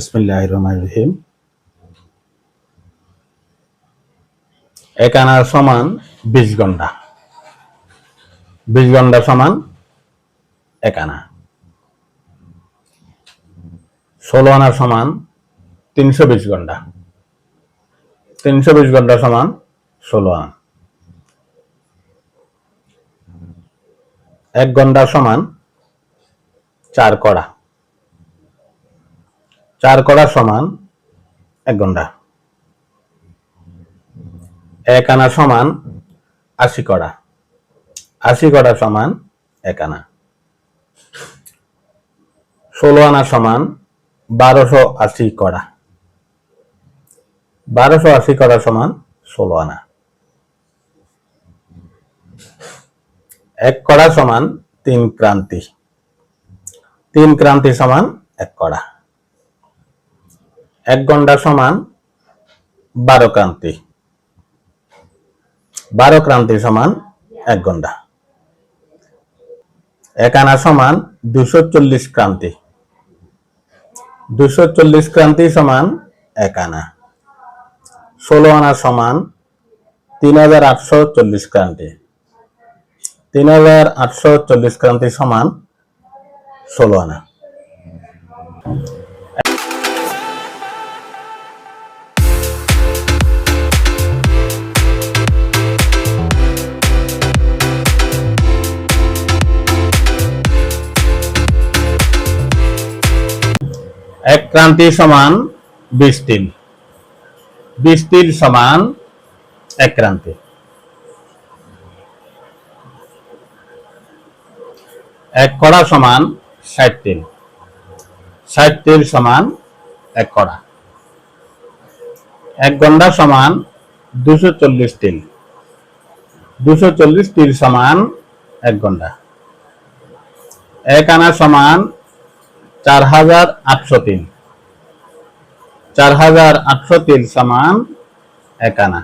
বিসমিল্লাহ রহমান রহিম। এক আনার সমান বিশ ঘণ্টা। বিশ ঘণ্টা সমান এক আনা ষোলো আনার সমান তিনশো বিশ ঘণ্টা। তিনশো বিশ ঘণ্টা সমান ষোলো আনা। এক ঘণ্টা সমান চার কড়া। চার কড়া সমান এক ঘণ্টা। এক আনা সমান আশি কড়া আশি কড়া সমান এক আনা। ষোলো আনা সমান বারোশো আশি কড়া বারোশো আশি কড়া সমান ষোলো আনা। এক কড়া সমান তিন ক্রান্তি। তিন ক্রান্তি সমান এক কড়া এক ঘণ্টা সমান বারো ক্রান্তি। বারো ক্রান্তি সমান এক ঘণ্টা এক আনা সমান দুশো চল্লিশ ক্রান্তি। দুশো চল্লিশ ক্রান্তি সমান এক আনা। ষোলো আনা সমান তিন হাজার আটশো চল্লিশ ক্রান্তি। তিন হাজার আটশো চল্লিশ ক্রান্তি সমান ষোলো আনা। এক ক্রান্তি সমান বিশ তিল বিশ সমান এক ক্রান্তি। এক কড়া সমান ষাট তিল ষাট তিল সমান এক কড়া। এক গন্ডা সমান দুশো চল্লিশ তিল দুশো চল্লিশ তিল সমান এক গন্ডা। এক আনা সমান চার হাজার আটশো তিন। চার হাজার আটশো তিন সমান এক আনা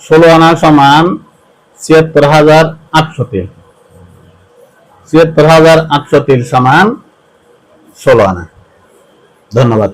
ষোলো আনা সমান ছিয়াত্তর হাজার আটশো তিন। ছিয়াত্তর হাজার আটশো তিন সমান ষোলো আনা ধন্যবাদ।